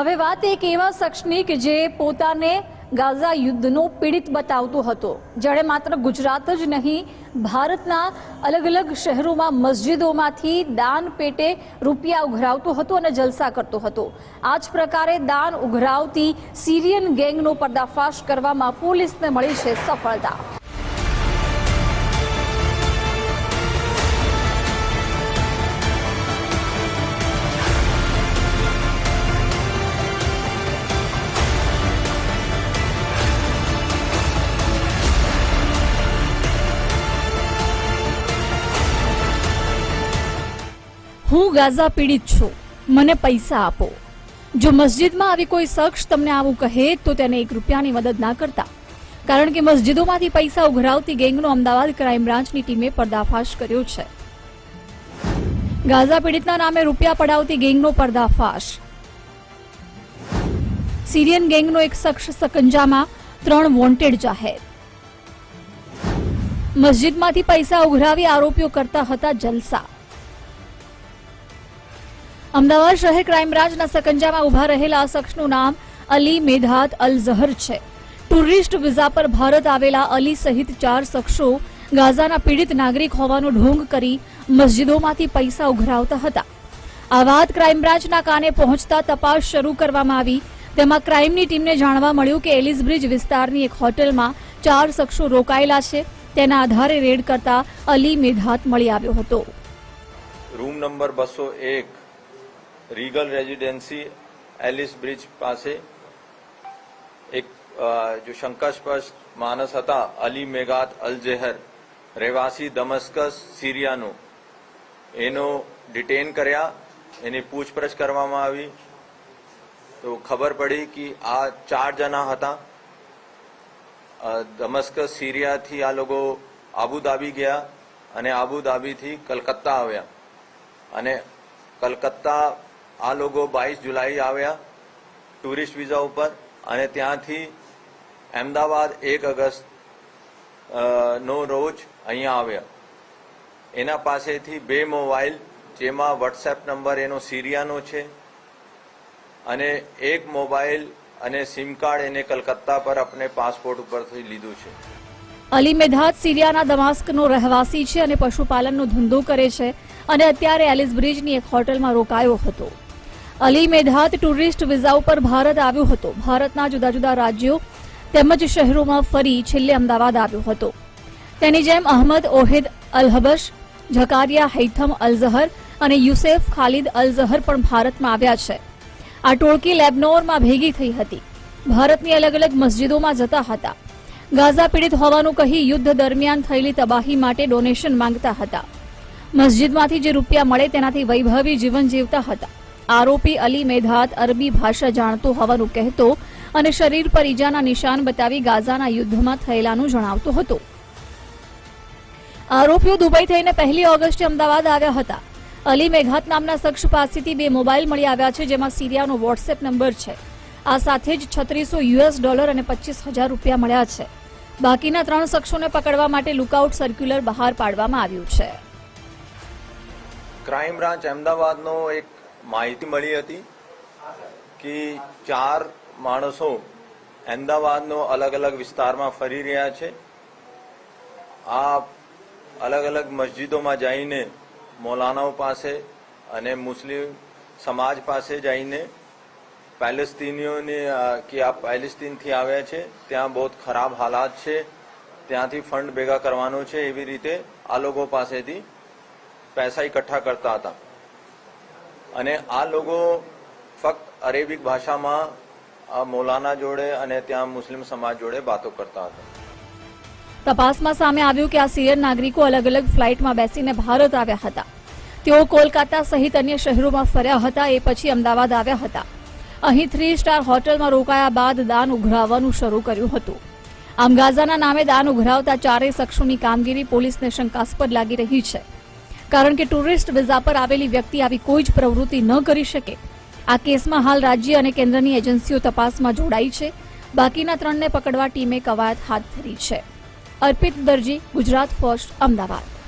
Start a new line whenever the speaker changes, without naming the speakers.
હવે વાત એક એવા શખ્સની કે જે પોતાને ગાઝા યુદ્ધનો પીડિત બતાવતો હતો. જેણે માત્ર ગુજરાત જ નહીં, ભારતના અલગ અલગ શહેરોમાં મસ્જિદોમાંથી દાન પેટે રૂપિયા ઉઘરાવતો હતો અને જલસા કરતો હતો. આ જ પ્રકારે દાન ઉઘરાવતી સિરિયન ગેંગનો પર્દાફાશ કરવામાં પોલીસને મળી છે સફળતા. હું ગાઝા પીડિત છું. મને પૈસા આપો. જો મસ્જિદમાં આવી કોઈ શખ્સ તમને આવું કહે, તો તેને એક રૂપિયાની મદદ ના કરતા. કારણ કે મસ્જિદોમાંથી પૈસા ઉઘરાવતી ગેંગનો અમદાવાદ ક્રાઇમ બ્રાન્ચની ટીમે પર્દાફાશ કર્યો છે. ગાઝા પીડિતના નામે રૂપિયા પડાવતી ગેંગનો પર્દાફાશ. સિરિયન ગેંગનો એક શખ્સ સકંજામાં ત્રણ વોન્ટેડ જાહેર. મસ્જિદમાંથી પૈસા ઉઘરાવી આરોપીઓ કરતા હતા જલસા. અમદાવાદ શહેર ક્રાઇમ બ્રાન્ચના સકંજામાં ઊભા રહેલા શખ્સનું નામ અલી મેધાત અલ ઝહર છે. ટુરિસ્ટ વિઝા પર ભારત આવેલા અલી સહિત ચાર શખ્સો ગાઝાના પીડિત નાગરિક હોવાનો ઢોંગ કરી મસ્જિદોમાંથી પૈસા ઉઘરાવતા હતા. આ વાત ક્રાઇમ બ્રાન્ચના કાને પહોંચતા તપાસ શરૂ કરવામાં આવી. તેમાં ક્રાઇમની ટીમને જાણવા મળ્યું કે એલિસ બ્રિજ વિસ્તારની એક હોટેલમાં ચાર શખ્સો રોકાયેલા છે. તેના આધારે રેડ કરતા અલી મેધાત મળી આવ્યો હતો.
રૂમ નંબર બસો એક રીગલ રેઝિડેન્સી એલિસ બ્રિજ પાસે એક જો શંકાસ્પદ માણસ હતા, અલી મેગાત અલ જેહર રહેવાસી દમસ્કસ સિરિયાનો. એનો ડિટેન કર્યા, એની પૂછપરછ કરવામાં આવી. તો ખબર પડી કે આ ચાર જણા હતા. દમસ્કસ સિરિયાથી આ લોકો આબુધાબી ગયા અને આબુધાબીથી કલકત્તા આવ્યા. અને કલકત્તા આ લોકો બાવીસ જુલાઈ આવ્યા ટુરિસ્ટ વિઝા ઉપર અને ત્યાંથી અમદાવાદ એક ઓગસ્ટ નો રોજ અહીંયા આવ્યા. એના પાસેથી બે મોબાઈલ, જેમાં વોટ્સએપ નંબર એનો સિરિયાનો છે અને એક મોબાઈલ અને સિમ કાર્ડ એને કલકત્તા પર આપણે પાસપોર્ટ ઉપરથી લીધું છે.
અલી મેધાત સિરિયાના દમાસ્કનો રહેવાસી છે અને પશુપાલનનો ધંધો કરે છે અને અત્યારે એલિસ બ્રિજની એક હોટલમાં રોકાયો હતો. અલી મેધાત ટુરિસ્ટ વિઝા ઉપર ભારત આવ્યો હતો. ભારતના જુદા જુદા રાજ્યો તેમજ શહેરોમાં ફરી છેલ્લે અમદાવાદ આવ્યો હતો. તેની જેમ અહમદ ઓહેદ અલહબશ, ઝકારિયા હૈથમ અલઝહર અને યુસેફ ખાલિદ અલઝહર પણ ભારતમાં આવ્યા છે. આ ટોળકી લેબનોરમાં ભેગી થઈ હતી. ભારતની અલગ અલગ મસ્જિદોમાં જતા હતા. ગાઝા પીડિત હોવાનું કહી યુદ્ધ દરમિયાન થયેલી તબાહી માટે ડોનેશન માંગતા હતા. મસ્જિદમાંથી જે રૂપિયા મળે તેનાથી વૈભવી જીવન જીવતા હતા. આરોપી અલી મેધાત અરબી ભાષા જાણતો હોવાનું કહેતો અને શરીર પર ઈજાના નિશાન બતાવી ગાઝાના યુદ્ધમાં થયેલાનું જણાવતો હતો. આરોપીઓ દુબઈ થઈને પહેલી ઓગસ્ટે અમદાવાદ આવ્યા હતા. અલી મેઘાત નામના શખ્સ પાસેથી બે મોબાઈલ મળી આવ્યા છે, જેમાં સિરિયાનો વોટ્સએપ નંબર છે. આ સાથે જ છત્રીસો યુએસ ડોલર અને પચીસ હજાર રૂપિયા મળ્યા છે. બાકીના ત્રણ શખ્સોને પકડવા માટે લુકઆઉટ સર્ક્યુલર બહાર પાડવામાં આવ્યું છે.
ક્રાઇમ બ્રાન્ચ અમદાવાદનો એક માહિતી મળી હતી કે ચાર માણસો અમદાવાદનો અલગ અલગ વિસ્તારમાં ફરી રહ્યા છે. આ અલગ અલગ મસ્જિદોમાં જઈને મૌલાનાઓ પાસે અને મુસ્લિમ સમાજ પાસે જઈને પેલેસ્તીનીઓને કે આ પેલેસ્તીનથી આવ્યા છે, ત્યાં બહુ ખરાબ હાલાત છે, ત્યાંથી ફંડ ભેગા કરવાનો છે એવી રીતે આ લોકો પાસેથી પૈસા એકઠા કરતા હતા. અને આ લોકો ફક્ત અરેબિક ભાષામાં મૌલાના જોડે અને ત્યાં મુસ્લિમ સમાજ જોડે વાતો કરતા હતા.
તપાસમાં સામે આવ્યું કે આ સિરિયન નાગરિકો અલગ અલગ ફ્લાઇટમાં બેસીને ભારત આવ્યા હતા. તેઓ કોલકાતા સહિત અન્ય શહેરોમાં ફર્યા હતા, એ પછી અમદાવાદ આવ્યા હતા. અહીં થ્રી સ્ટાર હોટલમાં રોકાયા બાદ દાન ઉઘરાવવાનું શરૂ કર્યું હતું. આમ ગાઝાના નામે દાન ઉઘરાવતા ચારેય શખ્સોની કામગીરી પોલીસને શંકાસ્પદ લાગી રહી છે. કારણ કે ટુરિસ્ટ વિઝા પર આવેલી વ્યક્તિ આવી કોઈ જ પ્રવૃત્તિ ન કરી શકે. આ કેસમાં હાલ રાજ્ય અને કેન્દ્રની એજન્સીઓ તપાસમાં જોડાઈ છે. બાકીના ત્રણને પકડવા ટીમે કવાયત હાથ ધરી છે. અર્પિત દરજી, ગુજરાત ફર્સ્ટ, અમદાવાદ.